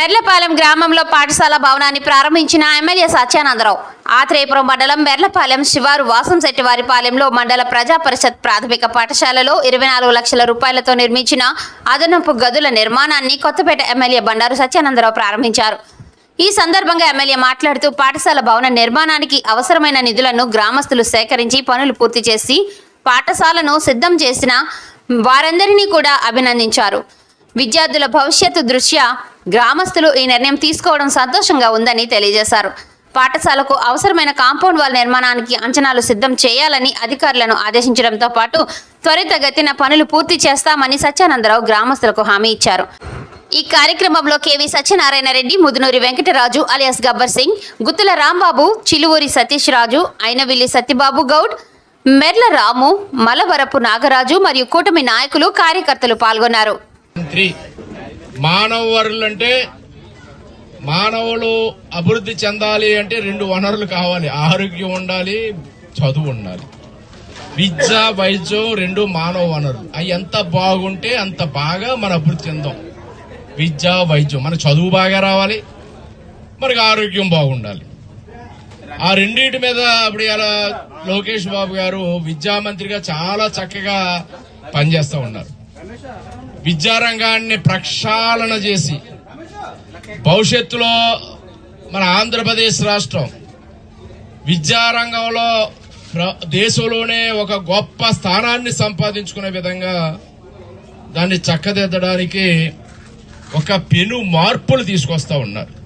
మెర్లపాలెం గ్రామంలో పాఠశాల భవనాన్ని ప్రారంభించిన ఎమ్మెల్యే సత్యానందరావు. ఆత్రేయపురం మండలం మెర్లపాలెం శివారు వాసంశెట్టివారిపాలెంలో మండల ప్రజా పరిషత్ ప్రాథమిక పాఠశాలలో ఇరవై నాలుగు లక్షల రూపాయలతో నిర్మించిన అదనపు గదుల నిర్మాణాన్ని కొత్తపేట ఎమ్మెల్యే బండారు సత్యానందరావు ప్రారంభించారు. ఈ సందర్భంగా ఎమ్మెల్యే మాట్లాడుతూ పాఠశాల భవన నిర్మాణానికి అవసరమైన నిధులను గ్రామస్తులు సేకరించి పనులు పూర్తి చేసి పాఠశాలను సిద్ధం చేసిన వారందరినీ కూడా అభినందించారు. విద్యార్థుల భవిష్యత్తు దృష్ట్యా గ్రామస్తులు ఈ నిర్ణయం తీసుకోవడం సంతోషంగా ఉందని తెలియజేశారు. పాఠశాలకు అవసరమైన కాంపౌండ్ వాల్ నిర్మాణానికి అంచనాలు సిద్ధం చేయాలని అధికారులను ఆదేశించడంతో పాటు త్వరితగతిన పనులు పూర్తి చేస్తామని సత్యానందరావు గ్రామస్తులకు హామీ ఇచ్చారు. ఈ కార్యక్రమంలో K V Satyanarayana Reddy Mudunuri Venkataraju alias Gabbar Singh Guttula Rambabu Chiluvuri Satish Raju Ainavilli Satyababu Goud Merla Ramu Malavarapu Nagaraju మరియు కూటమి నాయకులు కార్యకర్తలు పాల్గొన్నారు. మానవ వనరులు అంటే మానవులు అభివృద్ధి చెందాలి అంటే రెండు వనరులు కావాలి. ఆరోగ్యం ఉండాలి చదువు ఉండాలి. విద్య వైద్యం రెండు మానవ వనరులు. అవి ఎంత బాగుంటే అంత బాగా మన అభివృద్ధి చెందాం. విద్య వైద్యం. మన చదువు బాగా రావాలి మనకు ఆరోగ్యం బాగుండాలి. ఆ రెండింటి మీద ఇప్పుడు ఇలా లోకేష్ బాబు గారు విద్యామంత్రిగా చాలా చక్కగా పనిచేస్తూ ఉన్నారు. విద్యారంగాన్ని ప్రక్షాళన చేసి భవిష్యత్తులో మన ఆంధ్రప్రదేశ్ రాష్ట్రం విద్యారంగంలో ప్ర- దేశంలోనే ఒక గొప్ప స్థానాన్ని సంపాదించుకునే విధంగా దాన్ని చక్కదిద్దడానికి ఒక పెను మార్పులు తీసుకొస్తా ఉన్నారు.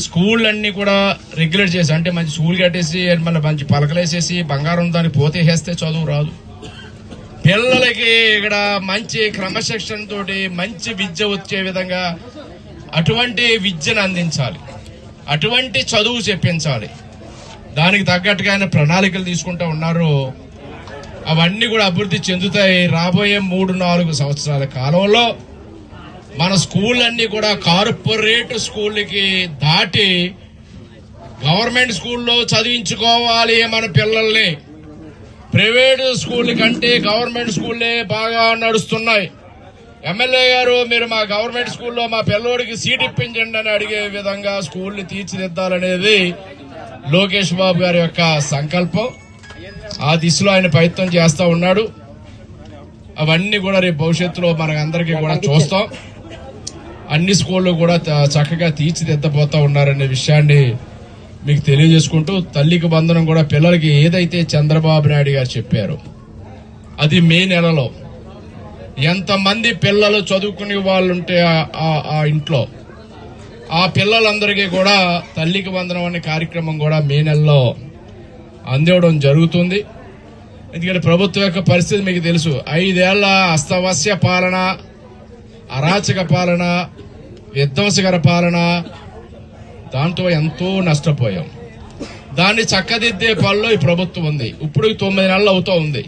స్కూల్ కూడా రెగ్యులేట్ చేసి అంటే మంచి స్కూల్ కట్టేసి మళ్ళీ మంచి పలకలేసేసి బంగారం దాన్ని పోతే వేస్తే చదువు రాదు. పిల్లలకి ఇక్కడ మంచి క్రమశిక్షణ తోటి మంచి విద్య వచ్చే విధంగా అటువంటి విద్యను అందించాలి. అటువంటి చదువు చెప్పించాలి. దానికి తగ్గట్టుగా ఆయన ప్రణాళికలు తీసుకుంటూ ఉన్నారు. అవన్నీ కూడా అభివృద్ధి చెందుతాయి రాబోయే మూడు నాలుగు సంవత్సరాల కాలంలో. మన స్కూల్ అన్ని కూడా కార్పొరేట్ స్కూళ్ళకి దాటి గవర్నమెంట్ స్కూల్లో చదివించుకోవాలి మన పిల్లల్ని. ప్రైవేట్ స్కూల్ కంటే గవర్నమెంట్ స్కూల్లే బాగా నడుస్తున్నాయి. ఎమ్మెల్యే గారు మీరు మా గవర్నమెంట్ స్కూల్లో మా పిల్లోడికి సీట్ ఇప్పించండి అని అడిగే విధంగా స్కూల్ని తీర్చిదిద్దాలనేది లోకేష్ బాబు గారి యొక్క సంకల్పం. ఆ దిశలో ఆయన ప్రయత్నం చేస్తూ ఉన్నాడు. అవన్నీ కూడా రేపు భవిష్యత్తులో మనకందరికీ కూడా చూస్తాం. అన్ని స్కూళ్ళు కూడా చక్కగా తీర్చిదిద్దబోతా ఉన్నారనే విషయాన్ని మీకు తెలియజేసుకుంటూ తల్లికి బంధనం కూడా పిల్లలకి ఏదైతే చంద్రబాబు నాయుడు గారు చెప్పారు అది మే నెలలో. ఎంతమంది పిల్లలు చదువుకునే వాళ్ళు ఉంటే ఆ- ఆ- ఆ ఇంట్లో ఆ పిల్లలందరికీ కూడా తల్లికి వందనం అనే కార్యక్రమం కూడా మే నెలలో అందివ్వడం జరుగుతుంది. ఎందుకంటే ప్రభుత్వం యొక్క పరిస్థితి మీకు తెలుసు. ఐదేళ్ళ అస్తవస్య పాలన అరాచక పాలన విధ్వంసకర పాలన దాంతో ఎంతో నష్టపోయాం. దాన్ని చక్కదిద్దే పనిలో ఈ ప్రభుత్వం ఉంది. ఇప్పుడు తొమ్మిది నెలలు అవుతా ఉంది.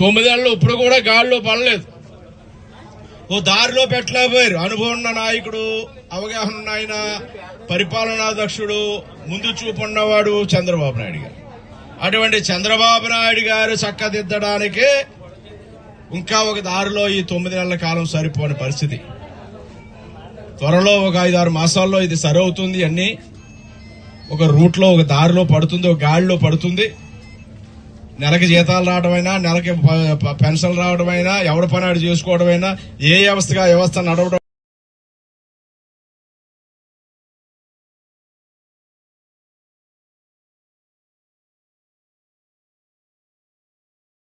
తొమ్మిది నెలలు ఇప్పుడు కూడా గాల్లో పడలేదు. ఓ దారిలో పెట్టలేకపోయారు అనుభవం ఉన్న నాయకుడు అవగాహన ఉన్న ఆయన పరిపాలనాధ్యక్షుడు ముందు చూపు ఉన్నవాడు చంద్రబాబు నాయుడు గారు. అటువంటి చంద్రబాబు నాయుడు గారు చక్కదిద్దడానికి ఇంకా ఒక దారిలో ఈ తొమ్మిది నెలల కాలం సరిపోని పరిస్థితి. త్వరలో ఒక ఐదారు మాసాల్లో ఇది సరవుతుంది అన్ని. ఒక రూట్లో ఒక దారిలో పడుతుంది ఒక గాడిలో పడుతుంది. నెలకి జీతాలు రావడమైనా నెలకి ప- పెన్షన్ రావడమైనా ఎవడ పని ఆడు చేసుకోవడమైనా ఏ వ్యవస్థగా వ్యవస్థ నడవడం